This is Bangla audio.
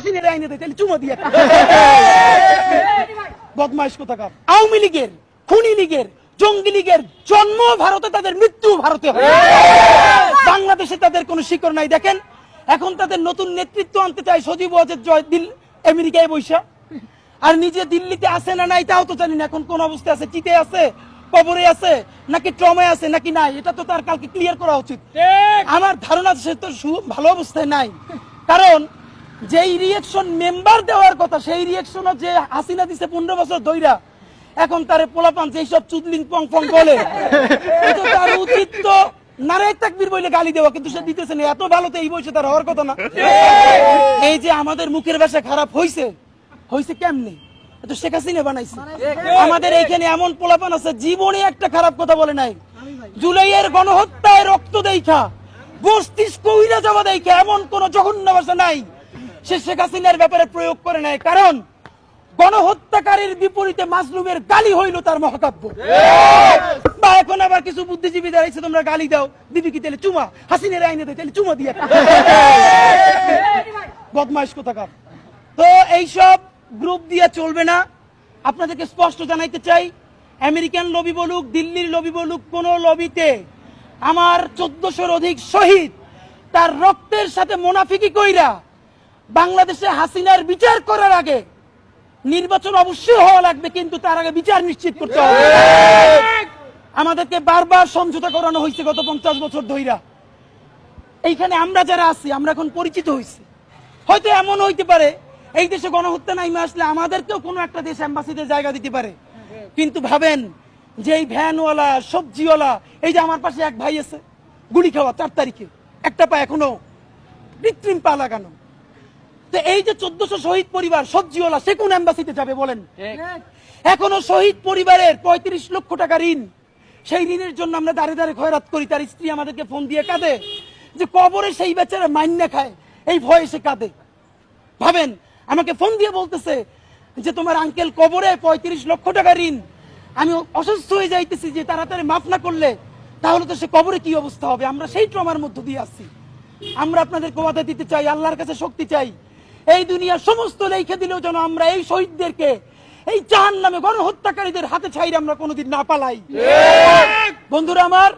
হাসিনের আইনে দেয় তাহলে চুমা দিয়ে বদমাইশ কোথাকার? আওয়ামী লীগের খুনি লীগের জঙ্গি লীগের জন্ম ভারতে তাদের মৃত্যু ভারতে বাংলাদেশে তাদের কোনো শিকড় নাই দেখেন। এখন তাদের নতুন নেতৃত্ব আনতে সজীব ওয়াজেদ জয় দিল আমেরিকায় বৈশা আর নিজে দিল্লিতে আছে না নাই তাও তো জানি না এখন কোন অবস্থায় আছে। চিতে আছে কবরে আছে নাকি ট্রমে আছে নাকি নাই এটা তো তার কালকে ক্লিয়ার করা উচিত। আমার ধারণা সে তো ভালো অবস্থায় নাই। কারণ যেই রিয়েকশন মেম্বার দেওয়ার কথা, সেই রিয়েকশনও যে হাসিনা দিছে পনেরো বছর ধইরা, এখন তারে পোলাপান যেই সব চুদলিং পং পং বলে এটা তার উচিত তো নারায় তাকবীর বলে গালি দেওয়া, কিন্তু সে দিতেছে না, এত ভালো তো এই বয়সে তার হওয়ার কথা না। এই যে আমাদের মুখের ভাষা খারাপ হইছে হইছে কেমনে? তো শেখ হাসিনা বানাইছে। আমাদের এইখানে এমন পোলাপান আছে, জীবনে একটা খারাপ কথা বলে নাই। জুলাইয়ের গণহত্যায় রক্ত দেখা মস্তিষ্ক উইরা যাওয়া দেখা এমন কোন জঘন্য ভাষা নাই। সে শেখ হাসিনার ব্যাপারে প্রয়োগ করে নেয়। কারণ গণহত্যাকারীর বিপরীতে মাজলুমের গালি হইল তার মহাকাব্য। বা এখন আবার কিছু বুদ্ধিজীবী দাঁড়াইছে তোমরা গালি দাও। দিবি কি তাহলে চুমা? হাসিনের আইনে দেয় তাহলে চুমা দিয়ে। বদমাইশ কোথাকার? তো এইসব গ্রুপ দিয়ে চলবে না। আপনাদেরকে স্পষ্ট জানাইতে চাই আমেরিকান লবি বলুক দিল্লির লবি বলুক কোন লবিতে আমার চোদ্দশোর অধিক শহীদ তার রক্তের সাথে মোনাফিকি কইরা বাংলাদেশে হাসিনার বিচার করার আগে নির্বাচন অবশ্যই হওয়া লাগবে, কিন্তু তার আগে বিচার নিশ্চিত করতে হবে। আমাদেরকে বারবার সমঝোতা করানো হয়েছে গত পঞ্চাশ বছর ধইরা। এইখানে আমরা যারা আছি, আমরা এখন পরিচিত হয়েছি হয়তো এমন হইতে পারে, এই দেশে গণহত্যা নাইমে আসলে আমাদেরকেও কোনো একটা দেশ অ্যাম্বাসিতে জায়গা দিতে পারে। কিন্তু ভাবেন যে এই ভ্যানওয়ালা, সবজিওয়ালা, এই যে আমার পাশে এক ভাই আছে, গুলি খাওয়া, চার তারিখে, একটা পা এখনও কৃত্রিম পা লাগানো। তো এই যে চোদ্দশো শহীদ পরিবার সবজিওয়ালা সে কোন অ্যাম্বাসিতে যাবে বলেন? এখনও শহীদ পরিবারের পঁয়ত্রিশ লক্ষ টাকা ঋণ। সেই ঋণের জন্য আমরা দাঁড়ে দাঁড়ে খয়রাত করি তার স্ত্রী আমাদেরকে ফোন দিয়ে কাঁদে। যে কবরে সেই বেচারা মাইন্যা খায় এই ভয়ে সে কাঁদে। ভাবেন আমাকে ফোন দিয়ে বলতেছে যে তোমার আঙ্কেল কবরে পঁয়ত্রিশ লক্ষ টাকা ঋণ। আমি অসুস্থ হয়ে যাইতেছি যে তাড়াতাড়ি মাফ না করলে তাহলে তো সে কবরে কি অবস্থা হবে? আমরা সেই ট্রমার মধ্য দিয়ে আসছি। আমরা আপনাদের কথা দিতে চাই আল্লাহর কাছে শক্তি চাই এই দুনিয়ার সমস্ত লেখে দিলেও যেন আমরা এই শহীদদেরকে এই জাহান নামে গণহত্যাকারীদের হাতে ছাইরে আমরা কোনোদিন না পালাই। বন্ধুরা আমার